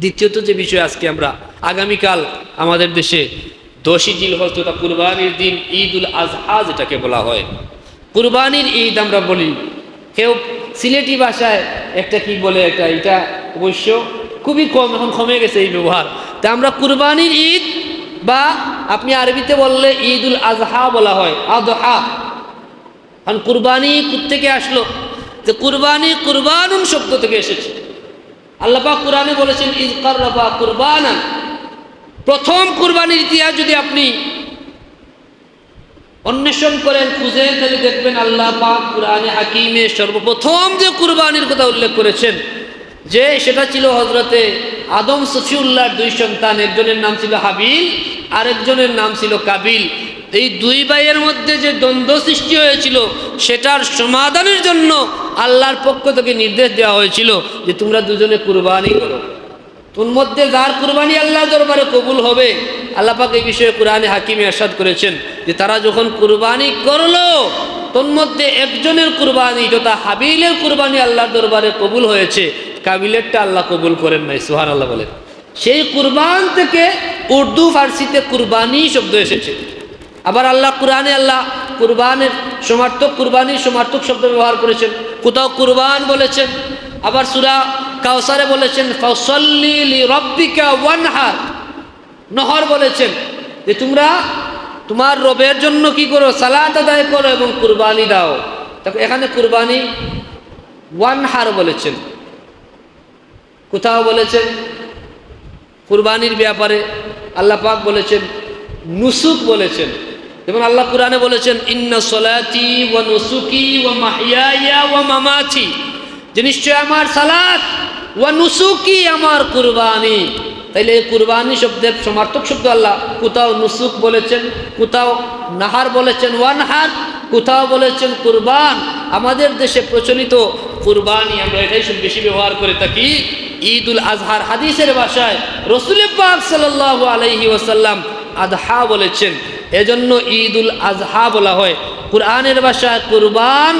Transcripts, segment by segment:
দ্বিতীয়ত যে বিষয় আজকে আমরা, আগামীকাল আমাদের দেশে দশই জিল হজ তথা কুরবানির দিন ঈদ উল আজহা যেটাকে বলা হয়। কুরবানির ঈদ আমরা বলি। কেউ সিলেটি ভাষায় একটা কি বলে, একটা এটা অবশ্য খুবই কম, এখন কমে গেছে এই ব্যবহার। তা আমরা কুরবানির ঈদ বা আপনি আরবিতে বললে ঈদ উল আজহা বলা হয়, আদহা। কারণ কুরবানি থেকে আসলো? যে কুরবানি কুরবানুন শব্দ থেকে এসেছে। আল্লাপা কোরআনে বলেছেন ইজ কার্রাবা কুরবানান। প্রথম কুরবানির ইতিহাস যদি আপনি অন্বেষণ করেন খুঁজেন তাহলে দেখবেন আল্লাহ পাক কোরআনে হাকিমে সর্বপ্রথম যে কুরবানির কথা উল্লেখ করেছেন, যে সেটা ছিল হজরতে আদম সফিউল্লাহর দুই সন্তান, একজনের নাম ছিল হাবিল, আরেকজনের নাম ছিল কাবিল। এই দুই ভাইয়ের মধ্যে যে দ্বন্দ্ব সৃষ্টি হয়েছিল, সেটার সমাধানের জন্য আল্লাহর পক্ষ থেকে নির্দেশ দেওয়া হয়েছিল যে তোমরা দুজনে কুরবানি করো। তোর মধ্যে যার কুরবানি আল্লাহ দরবারে কবুল হবে, আল্লাহ পাক এই বিষয়ে কোরআনে হাকিমে আসাদ করেছেন যে তারা যখন কুরবানি করল মধ্যে একজনের কুরবানি যথা হাবিলের কুরবানি আল্লাহর দরবারে কবুল হয়েছে, কাবিলেরটা আল্লাহ কবুল করেন নাই সুহান আল্লাহ বলেন। সেই কুরবান থেকে উর্দু, ফার্সিতে কুরবানি শব্দ এসেছে। আবার আল্লাহ কুরআনে আল্লাহ কুরবানের সমার্থক, কুরবানির সমার্থক শব্দ ব্যবহার করেছেন। কোথাও কুরবান বলেছেন, আবার সুরা কাউসারে বলেছেন ওয়ানহার নহর বলেছেন যে তোমরা তোমার রবের জন্য কি করো? সালাত আদায় করো এবং কুরবানি দাও। তাকে এখানে কুরবানি ওয়ানহার বলেছেন। কোথাও বলেছেন, কুরবানির ব্যাপারে আল্লাহ পাক বলেছেন, নুসুক বলেছেন। যেমন আল্লাহ কুরআনে বলেছেন, ইন্না সলাতি ওয়া নুসুকি ওয়া মাহিয়ায়া ওয়া মামাতি। যে নিশ্চয় আমার সালাত ওয়া নুসুকি আমার কুরবানি। তাইলে এই কুরবানি শব্দের সমার্থক শব্দ আল্লাহ কোথাও নুসুক বলেছেন, কোথাও নাহার বলেছেন, ওয়ানহার, কোথাও বলেছেন কুরবান। আমাদের দেশে প্রচলিত কুরবানি আমরা এটাই সব বেশি ব্যবহার করে থাকি। ঈদ উল আজহার হাদিসের ভাষায় রসুল পাক সাল্লাহ আলহি ওসাল্লাম আদহা বলেছেন এজন্য ঈদ উল আজহা বলা হয়। কুরআনের ভাষায় কুরবান,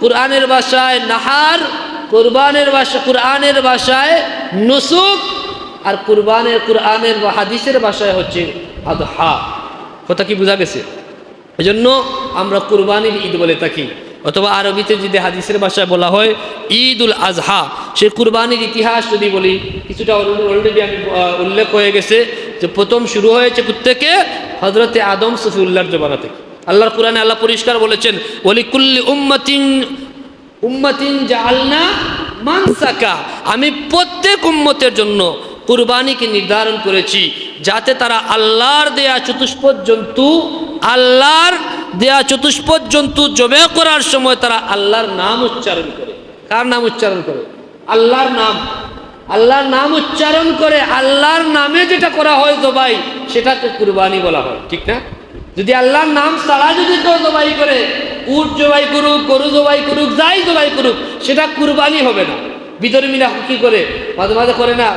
কুরআনের ভাষায় নাহার, কুরবানের ভাষা, কুরআনের ভাষায় নুসুক আর কুরবানের, কুরআনের বা হাদিসের ভাষায় হচ্ছে আদহা। কথা কি বোঝা গেছে? এজন্য আমরা কুরবানির ঈদ বলে থাকি। অথবা আরবিতে যদি হাদিসের ভাষায় বলা হয় ঈদ উল আজহা। সে কুরবানির ইতিহাস যদি বলি, কিছুটা অলরেডি আমি উল্লেখ হয়ে গেছে। যে প্রথম শুরু হয়েছে প্রত্যেকে হজরতে আদম সফিউল্লাহর জবানা থেকে আল্লাহর কোরআনে আল্লাহ পরিষ্কার বলেছেন, ওলিকুল্লি উম্মাতিন উম্মাতিন জালনা মানসাকা। আমি প্রত্যেক উম্মতের জন্য কুরবানিকে নির্ধারণ করেছি, যাতে তারা আল্লাহর দেয়া চতুষ্পদ জন্তু, আল্লাহর দেয়া চতুষ্পদ জন্তু জবে করার সময় তারা আল্লাহর নাম উচ্চারণ করে। কার নাম উচ্চারণ করে? আল্লাহর নাম। আল্লাহর নাম উচ্চারণ করে আল্লাহর নামে যেটা করা হয় জবাই, সেটাকে কুরবানি বলা হয়, ঠিক না? যদি আল্লাহর নাম ছাড়া যদি কেউ জবাই করে, উট জবাই করুক, গরু জবাই করুক, যাই জবাই করুক, সেটা কুরবানি হবে না। ভিতরে মিলা কি করে? মাঝে মাঝে করে না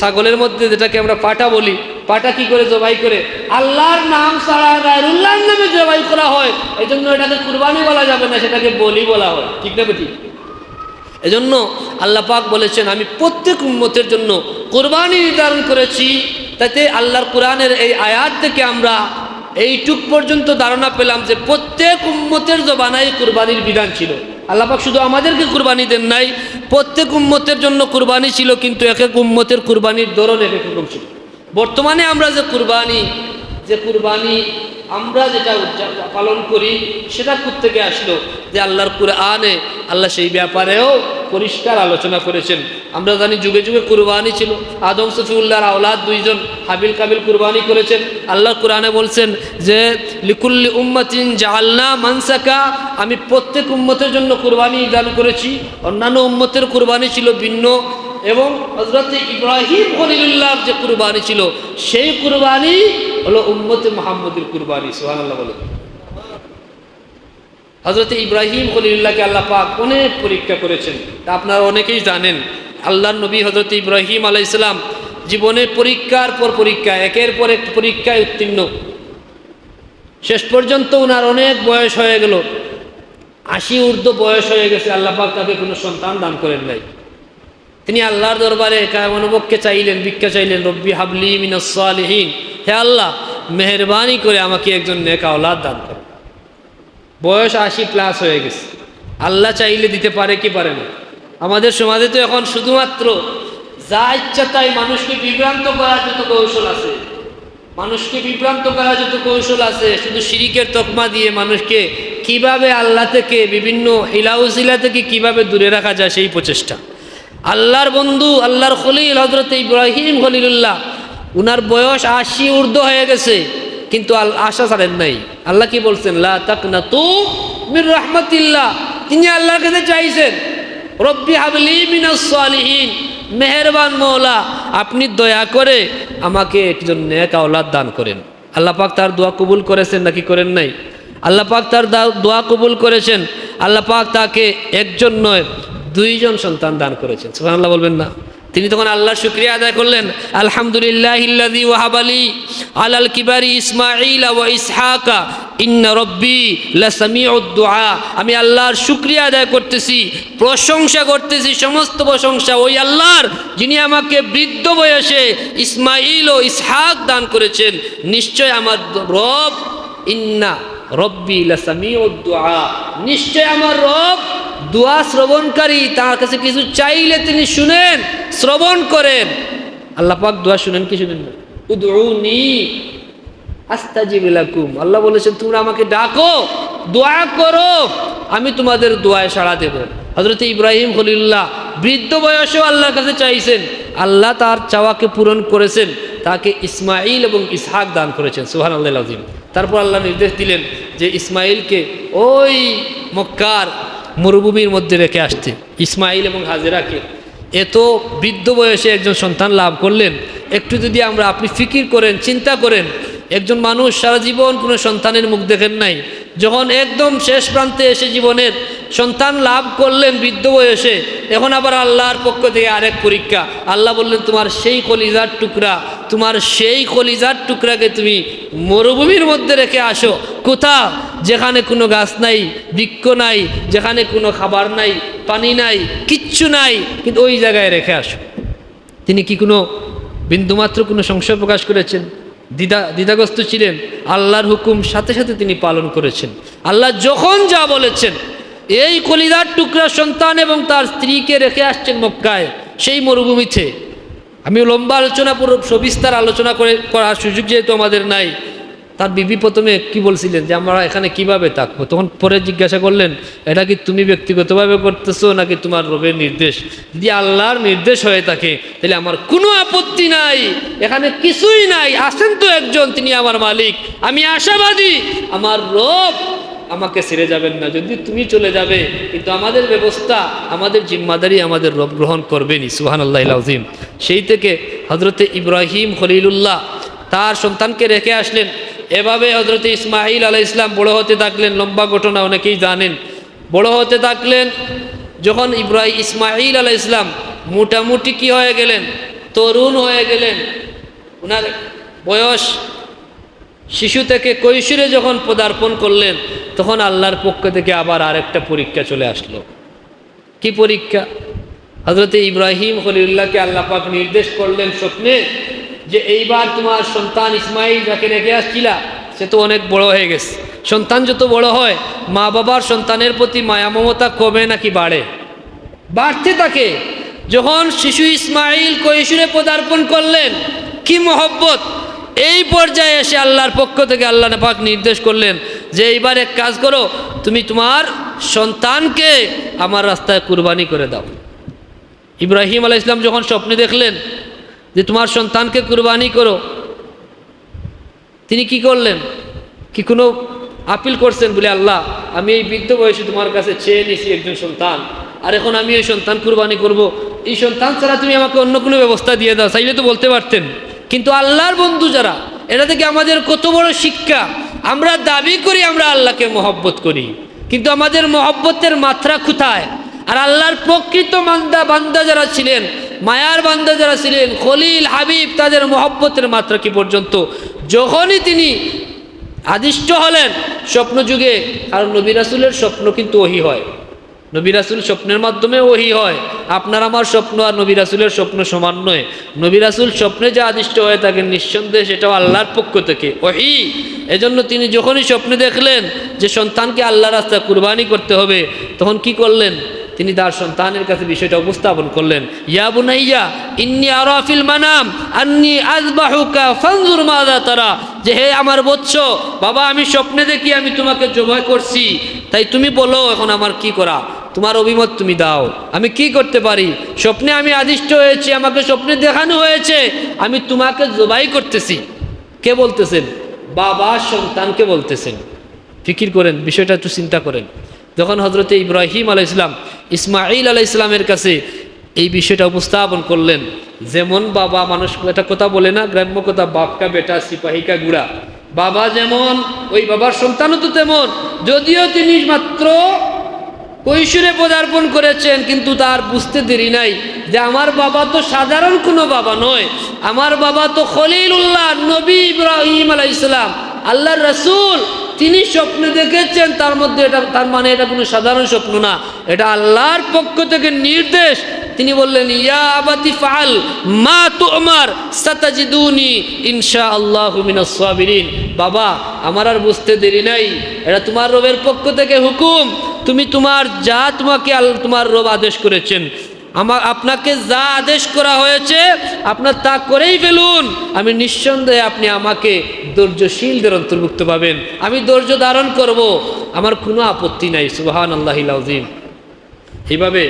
ছাগলের মধ্যে যেটাকে আমরা পাটা বলি, পাটা কি করে জবাই করে? আল্লাহর নাম ছাড়া গায়রুল্লাহর নামে জবাই করা হয় এই জন্য এটাকে কুরবানি বলা যাবে না, সেটাকে বলি বলা হয়, ঠিক না বেটি? এজন্য আল্লাহ পাক বলেছেন, আমি প্রত্যেক উম্মতের জন্য কোরবানি নির্ধারণ করেছি, তাতে আল্লাহর কোরআনের এই আয়াত থেকে আমরা এইটুক পর্যন্ত ধারণা পেলাম যে প্রত্যেক উম্মতের জবানাই কুরবানির বিধান ছিল। আল্লাহ পাক শুধু আমাদেরকে কুরবানি দেন নাই, প্রত্যেক উম্মতের জন্য কুরবানি ছিল, কিন্তু এক এক উম্মতের কুরবানির ধরন এক এক রকম ছিল। বর্তমানে আমরা যে কুরবানি যে কুরবানি আমরা যেটা পালন করি, সেটা থেকে আসলো? যে আল্লাহর কুরআনে আল্লাহ সেই ব্যাপারেও পরিষ্কার আলোচনা করেছেন। আমরা জানি যুগে যুগে কুরবানি ছিল। আদম সফিউল্লাহর আওলাদ দুইজন হাবিল কাবিল কুরবানি করেছেন। আল্লাহ কুরআনে বলছেন যে, লিকুল্লি উম্মাতিন জালনা মানসাকা, আমি প্রত্যেক উম্মতের জন্য কুরবানি দান করেছি। অন্যান্য উম্মতের কুরবানি ছিল ভিন্ন এবং হজরত ইব্রাহিম খলিলুল্লাহর যে কুরবানি ছিল, সেই কুরবানি হলো উম্মতে মোহাম্মদের কুরবানি সোহান আল্লাহ বলে হজরত ইব্রাহিম খলিলুল্লাহকে আল্লাহ পাক অনেক পরীক্ষা করেছেন। তা আপনারা অনেকেই জানেন আল্লাহ নবী হজরত ইব্রাহিম আলাইসালাম জীবনের পরীক্ষার পর পরীক্ষা, একের পর এক পরীক্ষায় উত্তীর্ণ। শেষ পর্যন্ত ওনার অনেক বয়স হয়ে গেল। আশি ঊর্ধ্ব বয়স হয়ে গেছে, আল্লাহ পাক তাকে কোনো সন্তান দান করেন নাই। তিনি আল্লাহর দরবারে কায়মনোবককে চাইলেন, ভিক্ষা চাইলেন, রব্বি হাবলি মিনাসলিহীন হে আল্লাহ, মেহরবানি করে আমাকে একজন নেকা ওলাদ দান করো। বয়স আশি প্লাস হয়ে গেছে। আল্লাহ চাইলে দিতে পারে কি পারে না। আমাদের সমাজে তো এখন শুধুমাত্র যা ইচ্ছা তাই মানুষকে বিভ্রান্ত করার যত কৌশল আছে, মানুষকে বিভ্রান্ত করার যত কৌশল আছে, শুধু শিরিকের তকমা দিয়ে মানুষকে কীভাবে আল্লাহ থেকে বিভিন্ন হিলাউজিলা থেকে কীভাবে দূরে রাখা যায় সেই প্রচেষ্টা। আল্লাহর বন্ধু, আল্লাহর খলিল হজরত ইব্রাহিম খলিলুল্লাহ, উনার বয়স আশি ঊর্ধ্ব হয়ে গেছে, কিন্তু আশা ছাড়েন নাই। আল্লাহ কি বলছেন? লা তাক না তু মির রহমতিল্লাহ। তিনি আল্লাহর কাছে চাইছেন, রব্বি হাবলি মিনাস সালিহিন। মেহেরবান মৌলা, আপনি দয়া করে আমাকে একজন নেক আওলাদ দান করেন। আল্লাহ পাক তার দোয়া কবুল করেছেন নাকি করেন নাই? আল্লাহ পাক তার দোয়া কবুল করেছেন। আল্লাহ পাক তাকে একজন নয় দুইজন সন্তান দান করেছেন। সুবহানাল্লাহ বলবেন না। তিনি তখন আল্লাহ শুক্রিয়া আদায় করলেন। আলহামদুলিল্লাহ ইল্লাযী ওয়াহাবালি আলাল কিবারি ইসমাঈল ওয়া ইসহাকা। ইন্না রব্বি দুআ। আমি আল্লাহর শুক্রিয়া আদায় করতেছি, প্রশংসা করতেছি, সমস্ত প্রশংসা ওই আল্লাহর যিনি আমাকে বৃদ্ধ বয়সে ইসমাইল ও ইসহাক দান করেছেন, নিশ্চয় আমার রব ইন্না রব্বি দুআ। নিশ্চয় আমার রব দোয়া শ্রবণকারী, তার কাছে কিছু চাইলে তিনি শুনেন, শ্রবণ করেন। আল্লাহ পাক দোয়া শুনেন কি শুনেন না। উদউনি, আস্তাজিব আল্লাহ বলেছেন, তোমরা আমাকে ডাকো, দোয়া করো, আমি তোমাদের দোয়ায় সাড়া দেব। হজরত ইব্রাহিম খলিল্লাহ বৃদ্ধ বয়সেও আল্লাহর কাছে চাইছেন। আল্লাহ তার চাওয়াকে পূরণ করেছেন, তাকে ইসমাইল এবং ইসহাক দান করেছেন। সুহান আল্লাহ আজিম তারপর আল্লাহ নির্দেশ দিলেন যে ইসমাইলকে ওই মক্কার মরুভূমির মধ্যে রেখে আসতে ইসমাইল এবং হাজেরাকে। এত বৃদ্ধ বয়সে একজন সন্তান লাভ করলেন। একটু যদি আমরা আপনি ফিকির করেন, চিন্তা করেন, একজন মানুষ সারা জীবন কোনো সন্তানের মুখ দেখেন নাই, যখন একদম শেষ প্রান্তে এসে জীবনের সন্তান লাভ করলেন বৃদ্ধ বয়সে, এখন আবার আল্লাহর পক্ষ থেকে আরেক পরীক্ষা। আল্লাহ বললেন, তোমার সেই কলিজার টুকরা, তোমার সেই কলিজার টুকরাকে তুমি মরুভূমির মধ্যে রেখে আসো। কোথা? যেখানে কোনো গাছ নাই, বৃক্ষ নাই, যেখানে কোনো খাবার নাই, পানি নাই, কিচ্ছু নাই, কিন্তু ওই জায়গায় রেখে আসো। তিনি কি কোনো বিন্দুমাত্র কোনো সংশয় প্রকাশ করেছেন? দ্বিধা, দ্বিধাগ্রস্ত ছিলেন। আল্লাহর হুকুম সাথে সাথে তিনি পালন করেছেন। আল্লাহ যখন যা বলেছেন, এই কলিদার টুকরা সন্তান এবং তার স্ত্রীকে রেখে আসছেন মক্কায়, সেই মরুভূমিতে। আমি লম্বা আলোচনা, পুরো সবিস্তার আলোচনা করে, করার সুযোগ যেহেতু আমাদের নাই তার বিবি প্রথমে কি বলছিলেন? যে আমরা এখানে কীভাবে থাকব? তখন পরে জিজ্ঞাসা করলেন, এটা কি তুমি ব্যক্তিগতভাবে করতেছো নাকি তোমার রবের নির্দেশ? যদি আল্লাহর নির্দেশ হয়ে থাকে, তাহলে আমার কোনো আপত্তি নাই। এখানে কিছুই নাই। আসেন তো একজন, তিনি আমার মালিক। আমি আশাবাদী। আমার রব আমাকে ছেড়ে যাবেন না। যদি তুমি চলে যাবে, কিন্তু আমাদের ব্যবস্থা, আমাদের জিম্মাদারি আমাদের রব গ্রহণ করবেনি সুহান আল্লাহ সেই থেকে হজরতে ইব্রাহিম খলিলুল্লাহ তার সন্তানকে রেখে আসলেন। এভাবে হজরতে ইসমাইল আলাহ ইসলাম বড় হতে থাকলেন, লম্বা ঘটনা অনেকেই জানেন। বড় হতে থাকলেন যখন ইব্রাহিম ইসমাইল আলাহ ইসলাম মোটামুটি কি হয়ে গেলেন? তরুণ হয়ে গেলেন। ওনার বয়স শিশু থেকে কৈশোরে যখন পদার্পণ করলেন, তখন আল্লাহর পক্ষ থেকে আবার আরেকটা পরীক্ষা চলে আসলো। কি পরীক্ষা? হজরতে ইব্রাহিম খলিউল্লাহকে আল্লাহ পাক নির্দেশ করলেন স্বপ্নে যে এইবার তোমার সন্তান ইসমাইল যাকে রেখে আসছিলা, সে তো অনেক বড় হয়ে গেছে। সন্তান যত বড় হয় মা বাবার সন্তানের প্রতি মায়া মমতা কমে নাকি বাড়ে? বাড়তে থাকে যখন শিশু ইসমাইল কৈশুরে পদার্পণ করলেন, কি মহব্বত! এই পর্যায়ে এসে আল্লাহর পক্ষ থেকে আল্লাহ পাক নির্দেশ করলেন যে এইবার এক কাজ করো, তুমি তোমার সন্তানকে আমার রাস্তায় কুরবানি করে দাও। ইব্রাহিম আলাহ ইসলাম যখন স্বপ্নে দেখলেন যে তোমার সন্তানকে কুরবানি করো। তিনি কি করলেন? কি কোনো আপিল করছেন বলে আল্লাহ, আমি এই বৃদ্ধ বয়সে তোমার কাছে চেয়ে নিছি একজন সন্তান, আর এখন আমি এই সন্তান কুরবানি করব। এই সন্তান ছাড়া তুমি আমাকে অন্য কোনো ব্যবস্থা দিয়ে দাও, চাইলে তো বলতে পারতেন। কিন্তু আল্লাহর বন্ধু যারা এটা থেকে আমাদের কত বড় শিক্ষা। আমরা দাবি করি আমরা আল্লাহকে মহব্বত করি, কিন্তু আমাদের মহব্বতের মাত্রা কোথায়? আর আল্লাহর প্রকৃত মান্দা বান্দা যারা ছিলেন মায়ার বান্দা যারা ছিলেন, খলিল, হাবিব, তাদের মহব্বতের মাত্রা কি পর্যন্ত? যখনই তিনি আদিষ্ট হলেন, স্বপ্ন যুগে, কারণ নবী রাসুলের স্বপ্ন কিন্তু ওহি হয়। নবী রাসুল স্বপ্নের মাধ্যমে ওহি হয়। আপনার আমার স্বপ্ন আর নবী রাসুলের স্বপ্ন সমান নয়। নবী রাসুল স্বপ্নে যা আদিষ্ট হয়ে থাকেন, নিঃসন্দেহে সেটাও আল্লাহর পক্ষ থেকে ওহি। এজন্য তিনি যখনই স্বপ্নে দেখলেন যে সন্তানকে আল্লাহ রাস্তায় কুরবানি করতে হবে, তখন কি করলেন? তিনি তার সন্তানের কাছে বিষয়টা উপস্থাপন করলেন, ইয়া বুনাইয়া, ইন্নি আরাফিল মানাম, আন্নি আজবাহুকা ফানজুর মাদা তারা। যে হে আমার বৎস, বাবা আমি স্বপ্নে দেখি আমি তোমাকে জবাই করছি। তাই তুমি বলো এখন আমার কি করা? তোমার অভিমত তুমি দাও। আমি কি করতে পারি? স্বপ্নে আমি আদিষ্ট হয়েছি, আমাকে স্বপ্নে দেখানো হয়েছে, আমি তোমাকে জবাই করতেছি। কে বলতেছেন? বাবা সন্তানকে বলতেছেন। ফিকির করেন, বিষয়টা একটু চিন্তা করেন। যখন হজরতে ইব্রাহিম আলাই ইসলাম ইসমাইল আলাই ইসলামের কাছে এই বিষয়টা উপস্থাপন করলেন, যেমন বাবা মানুষ একটা কথা বলে না, গ্রাম্য কথা, বাপকা, বেটা, সিপাহিকা, গুড়া। বাবা যেমন, ওই বাবার সন্তানও তো তেমন। যদিও তিনি মাত্র কৈশোরে পদার্পণ করেছেন, কিন্তু তার বুঝতে দেরি নাই যে আমার বাবা তো সাধারণ কোনো বাবা নয়। আমার বাবা তো খলিল উল্লাহ নবী ইব্রাহিম আলাই ইসলাম আল্লাহর রসুল। তিনি স্বপ্নে দেখেছেন, তার মধ্যে এটা, তার মানে এটা কোনো সাধারণ স্বপ্ন না। এটা আল্লাহর পক্ষ থেকে নির্দেশ। তিনি বললেন, ইয়া আবাতি ফাল মা তো আমার সাতাজিদুনি ইনশা আল্লাহ সাবিরিন। বাবা, আমার আর বুঝতে দেরি নাই। এটা তোমার রবের পক্ষ থেকে হুকুম। তুমি তোমার যা তোমাকে তোমার রব আদেশ করেছেন। আমার আপনাকে যা আদেশ করা হয়েছে, আপনার তা করেই ফেলুন। আমি নিঃসন্দেহে আপনি আমাকে ধৈর্যশীলদের অন্তর্ভুক্ত পাবেন। আমি ধৈর্য ধারণ করব। আমার কোনো আপত্তি নাই সুবাহান আল্লাহ আজিম এইভাবে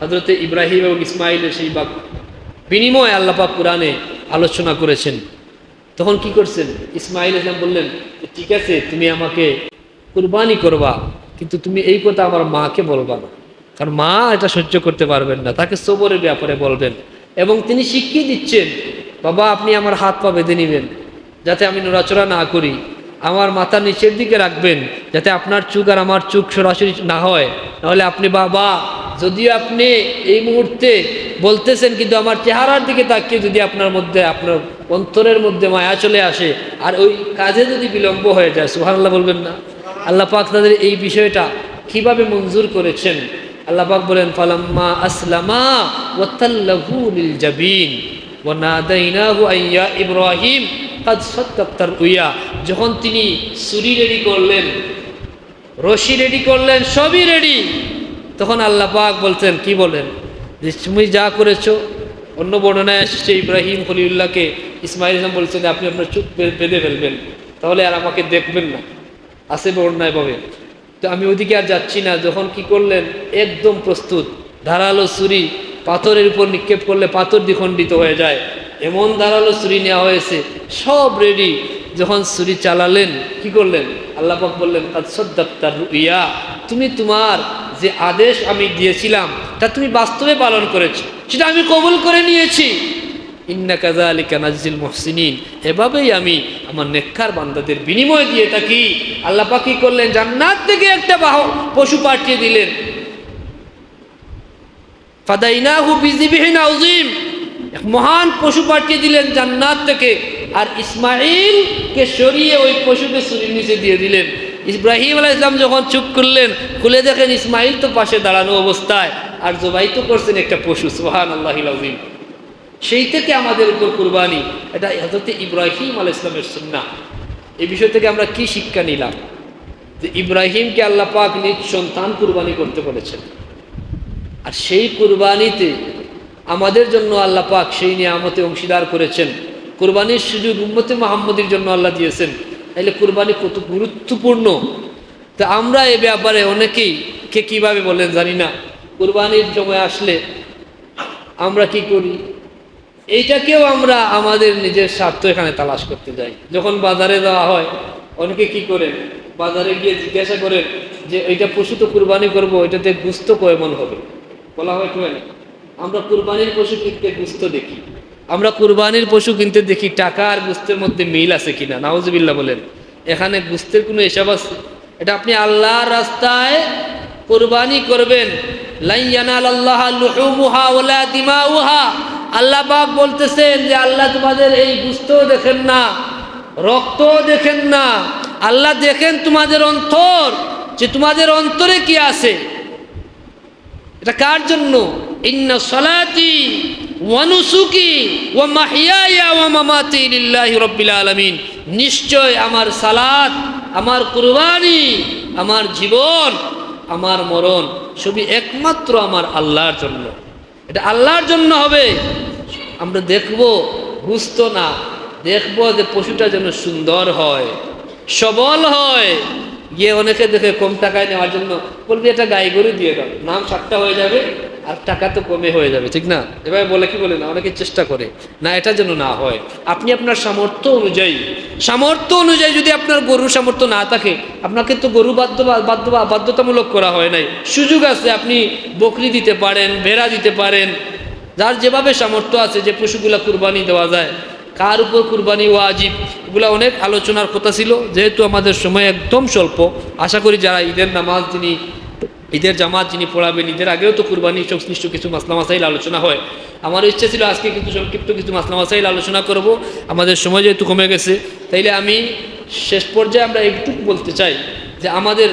হজরতে ইব্রাহিম এবং ইসমাইলের সেই বাক বিনিময় আল্লাপাক কোরআনে আলোচনা করেছেন। তখন কি করছেন? ইসমাইল ইসলাম বললেন ঠিক আছে, তুমি আমাকে কুরবানি করবা, কিন্তু তুমি এই কথা আমার মাকে বলবা না। কারণ মা এটা সহ্য করতে পারবেন না, তাকে সবরের ব্যাপারে বলবেন। এবং তিনি শিখিয়ে দিচ্ছেন, বাবা, আপনি আমার হাত পা বেঁধে নেবেন। যাতে আমি নড়াচড়া না করি। আমার মাথা নিচের দিকে রাখবেন, যাতে আপনার চুক আর আমার চুক সরাসরি না হয়। নাহলে আপনি বাবা, যদিও আপনি এই মুহূর্তে বলতেছেন, কিন্তু আমার চেহারার দিকে তাকিয়ে যদি আপনার মধ্যে, আপনার অন্তরের মধ্যে মায়া চলে আসে, আর ওই কাজে যদি বিলম্ব হয়ে যায় সুহানাল্লাহ বলবেন না। আল্লাহ পাক তাদের এই বিষয়টা কীভাবে মঞ্জুর করেছেন? আল্লাহ পাক বলেন, ফালাম্মা আসলামা ওয়াতাল্লাহু লিল জাবিন। আইয়া ইব্রাহিম কাদ সাদ্দাক্তার উইয়া। যখন তিনি সুরি রেডি করলেন, রশি রেডি করলেন, সবই রেডি তখন আল্লাহ পাক বলছেন, কি বলেন? যে তুমি যা করেছ, অন্য বর্ণনায় এসেছে ইব্রাহিম খলিউল্লাহকে ইসমাইল ইসলাম বলছেন, আপনি আপনার চুপ বেঁধে ফেলবেন, তাহলে আর আমাকে দেখবেন না। আছে বর্ণায় পাবে তো আমি ওদিকে আর যাচ্ছি না। যখন কি করলেন, একদম প্রস্তুত, ধারালো ছুরি পাথরের উপর নিক্ষেপ করলে পাথর দ্বিখণ্ডিত হয়ে যায়। এমন ধারালো ছুরি নেওয়া হয়েছে। সব রেডি যখন ছুরি চালালেন, কি করলেন? আল্লাহ পাক বললেন কাদসদ্দাক্তার ইয়া তুমি তোমার যে আদেশ আমি দিয়েছিলাম, তা তুমি বাস্তবে পালন করেছ। সেটা আমি কবুল করে নিয়েছি। ইন্না কাজা আলী কানাজিল মহসিনিন। এভাবেই আমি আমার নেককার বান্দাদের বিনিময় দিয়ে থাকি। আল্লাহ পাক কি করলেন? জান্নাত থেকে একটা বাহ পশু পাঠিয়ে দিলেন। ফাদাইনাহু বিজিবিহিন আউজিম এক মহান পশু পাঠিয়ে দিলেন জান্নাত থেকে। আর ইসমাইলকে সরিয়ে ওই পশুকে ছুরির নিচে দিয়ে দিলেন। ইব্রাহিম আলাহ ইসলাম যখন চুপ করলেন, খুলে দেখেন ইসমাইল তো পাশে দাঁড়ানো অবস্থায়। আর জবাই তো করছেন একটা পশু সোহান আল্লাহ আজিম সেই থেকে আমাদের উপর কুরবানি। এটা হজরতে ইব্রাহিম আল ইসলামের সুন্না এই বিষয় থেকে আমরা কি শিক্ষা নিলাম? যে ইব্রাহিমকে আল্লাহ পাক নিজ সন্তান কুরবানি করতে বলেছেন। আর সেই কুরবানিতে আমাদের জন্য আল্লাহ পাক সেই নিয়ামতে অংশীদার করেছেন। কুরবানির সুযোগ উম্মতে মাহমুদির জন্য আল্লাহ দিয়েছেন। তাইলে কুরবানি কত গুরুত্বপূর্ণ। তা আমরা এ ব্যাপারে অনেকেই কে কীভাবে বলেন জানি না। কুরবানির সময় আসলে আমরা কি করি? এইটাকেও আমরা আমাদের নিজের স্বার্থ এখানে তালাশ করতে যাই। যখন বাজারে দেওয়া হয়, অনেকে কি করেন? বাজারে গিয়ে জিজ্ঞাসা করেন যে, এইটা পশু তো কুরবানি করব এটাতে গুস্ত কেমন হবে? বলা হয় কেন আমরা কুরবানির পশু কিনতে গুস্ত দেখি। আমরা কুরবানির পশু কিনতে দেখি, টাকা আর গুস্তের মধ্যে মিল আছে কিনা? নাউজবিল্লা বলেন। এখানে গুস্তের কোনো হিসাব আছে? এটা আপনি আল্লাহর রাস্তায় কুরবানি করবেন। আল্লাহ পাক বলতেছেন যে, আল্লাহ তোমাদের এই গুস্তও দেখেন না, রক্তও দেখেন না। আল্লাহ দেখেন তোমাদের অন্তর, যে তোমাদের অন্তরে কি আছে? এটা কার জন্য? লিল্লাহি রাব্বিল আলামিন। নিশ্চয় আমার সালাত, আমার কুরবানি, আমার জীবন, আমার মরণ সবই একমাত্র আমার আল্লাহর জন্য। এটা আল্লাহর জন্য হবে। আমরা দেখব, বুঝতো না। দেখব যে পশুটা যেন সুন্দর হয়, সবল হয়। গিয়ে অনেকে দেখে কম টাকায় নেওয়ার জন্য বলবি, এটা গাই গরু দিয়ে দাও। নাম সাতটা হয়ে যাবে আর টাকা তো কমে হয়ে যাবে, ঠিক না? এভাবে বলে কি বলে না? অনেকে চেষ্টা করে। না এটা যেন না হয়। আপনি আপনার সামর্থ্য অনুযায়ী সামর্থ্য অনুযায়ী যদি আপনার গরুর সামর্থ্য না থাকে, আপনাকে তো গরু বাধ্য বাধ্য বাধ্যতামূলক করা হয় নাই। সুযোগ আছে, আপনি বকরি দিতে পারেন, ভেড়া দিতে পারেন। যার যেভাবে সামর্থ্য আছে, যে পশুগুলা কুরবানি দেওয়া যায় কার উপর কুরবানি ওয়াজিব? এগুলো অনেক আলোচনার কথা ছিল, যেহেতু আমাদের সময় একদম স্বল্প। আশা করি যারা ঈদের নামাজ যিনি, ঈদের জামাত যিনি পড়াবেন, ঈদের আগেও তো কুরবানি সংশ্লিষ্ট কিছু মাসলা মাসাইল আলোচনা হয়। আমার ইচ্ছা ছিল আজকে কিন্তু সংক্ষিপ্ত কিছু মাসলা মাসাইল আলোচনা করব। আমাদের সময় যেহেতু কমে গেছে, তাইলে আমি শেষ পর্যায়ে আমরা একটু বলতে চাই যে আমাদের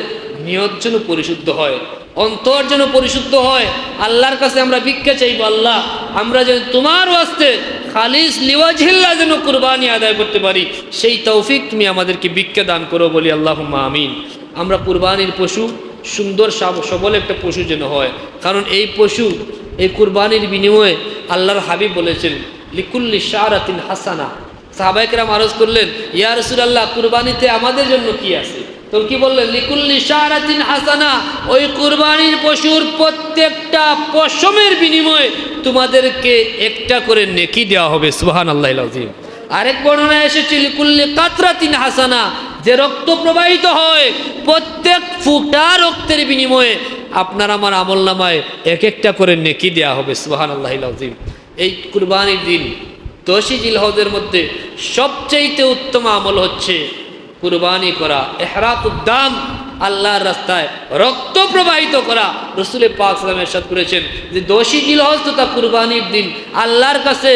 নিয়ত যেন পরিশুদ্ধ হয়, অন্তর যেন পরিশুদ্ধ হয়, আল্লাহর কাছে আমরা ভিক্ষা চাইব, আল্লাহ, আমরা যেন তোমার ওয়াস্তে খালিস লিওয়াজিল্লা যেন কুরবানি আদায় করতে পারি, সেই তৌফিক তুমি আমাদেরকে ভিক্ষা দান করো বলি আল্লাহ আমিন। আমরা কুরবানির পশু, সুন্দর সাব- সবল একটা পশু যেন হয়, কারণ এই পশু, এই কুরবানির বিনিময়ে আল্লাহর হাবিব বলেছেন, লিকুল্লি শাহরাতিন হাসানা। সাহাবাইকরাম আরজ করলেন, ইয়া রসুলাল্লাহ, কুরবানিতে আমাদের জন্য কি আছে? তো কি বললেন লিকুল্লি শাহরাতিন হাসানা, ওই কুরবানির পশুর প্রত্যেকটা পশমের বিনিময়ে তোমাদেরকে একটা করে নেকি দেওয়া হবে সুহান আল্লাহ আজিম আরেক বর্ণনা এসেছে, লিকুল্লি কাতরাতিন হাসানা, যে রক্ত প্রবাহিত হয়, প্রত্যেক ফুটা রক্তের বিনিময়ে আপনার আমার আমল নামায় এক একটা করে নেকি দেওয়া হবে সুহান আল্লাহ আজিম এই কুরবানির দিন দশই জিলহদের মধ্যে সবচাইতে উত্তম আমল হচ্ছে কুরবানি করা, এহরাত উদ্দান আল্লাহর রাস্তায় রক্ত প্রবাহিত করা। রসুলের পাক সালাম এরশাদ করেছেন যে দোষী জিলহজ তা কুরবানির দিন আল্লাহর কাছে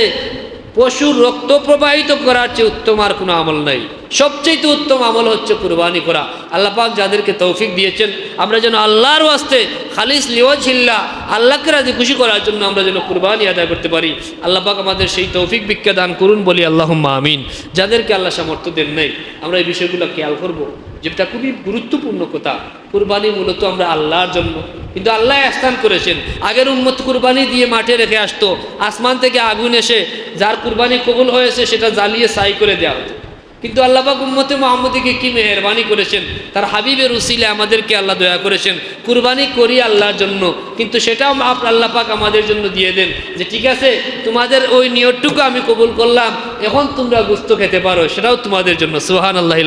পশুর রক্ত প্রবাহিত করার চেয়ে উত্তম আর কোনো আমল নাই। সবচেয়ে উত্তম আমল হচ্ছে কুরবানি করা। আল্লাহ পাক যাদেরকে তৌফিক দিয়েছেন, আমরা যেন আল্লাহর ওয়াস্তে খালিস লিওয়াজিল্লা, আল্লাহকে রাজি খুশি করার জন্য আমরা যেন কুরবানি আদায় করতে পারি। আল্লাহ পাক আমাদের সেই তৌফিক বিজ্ঞা দান করুন, বলি আল্লাহ আমিন। যাদেরকে আল্লাহ সামর্থ্য দেন নাই, আমরা এই বিষয়গুলো খেয়াল করব। যেটা খুবই গুরুত্বপূর্ণ কথা, কুরবানি মূলত আমরা আল্লাহর জন্য। কিন্তু আল্লাহ স্থান করেছেন। আগের উন্মত কুরবানি দিয়ে মাঠে রেখে আসতো। আসমান থেকে আগুন এসে যার কুরবানি কবুল হয়েছে সেটা জ্বালিয়ে সাই করে দেওয়া হতো। কিন্তু আল্লাপাক উম্মতে মোহাম্মদীকে কি মেহরবানি করেছেন? তার হাবিবের উসিলে আমাদেরকে আল্লাহ দয়া করেছেন। কুরবানি করি আল্লাহর জন্য, কিন্তু সেটাও আল্লাহ পাক আমাদের জন্য দিয়ে দেন যে, ঠিক আছে, তোমাদের ওই নিয়তটুকু আমি কবুল করলাম, এখন তোমরা গুস্ত খেতে পারো, সেটাও তোমাদের জন্য। সুহান আল্লাহ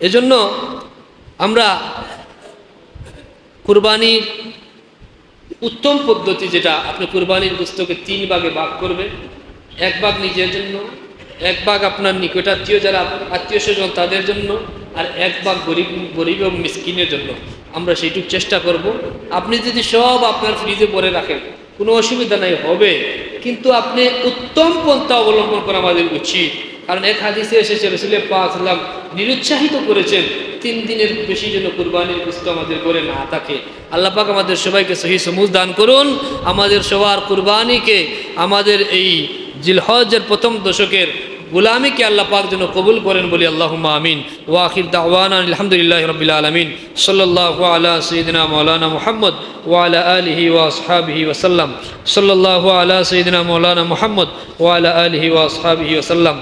এজন্য আমরা কুরবানির উত্তম পদ্ধতি যেটা, আপনি কুরবানির পুস্তকে তিন ভাগে ভাগ করবেন। এক ভাগ নিজের জন্য, এক ভাগ আপনার নিকটাত্মীয় যারা আত্মীয় স্বজন তাদের জন্য, আর এক ভাগ গরিব গরিব এবং মিসকিনের জন্য। আমরা সেইটুকু চেষ্টা করব। আপনি যদি সব আপনার ফ্রিজে ভরে রাখেন, কোনো অসুবিধা নাই, হবে। কিন্তু আপনি উত্তম পন্থা অবলম্বন করা আমাদের উচিত। কারণ এক হাদিসে এসেছে, রসুলের পাকলাম নিরুৎসাহিত করেছেন, তিন দিনের বেশি যেন কুরবানির বুঝতে আমাদের করে না থাকে। আল্লাহ পাক আমাদের সবাইকে সহি সমুজ দান করুন। আমাদের সবার কুরবানিকে, আমাদের এই জিলহজের প্রথম দশকের গুলামিকে আল্লাহ পাক যেন কবুল করেন বলি আল্লাহ আমিন। ওয়াখির দাওয়ানা আলহামদুলিল্লাহ রবিল আলমিন। সাল্লাহ আলা সঈদিনা মৌলানা মোহাম্মদ ওয়ালা আলহি ওয়াসহাবিহি ওসাল্লাম সাল্লাহ আলা সঈদিনা মৌলানা মোহাম্মদ ওয়ালা আলহি ওয়াসহাবিহি ওসাল্লাম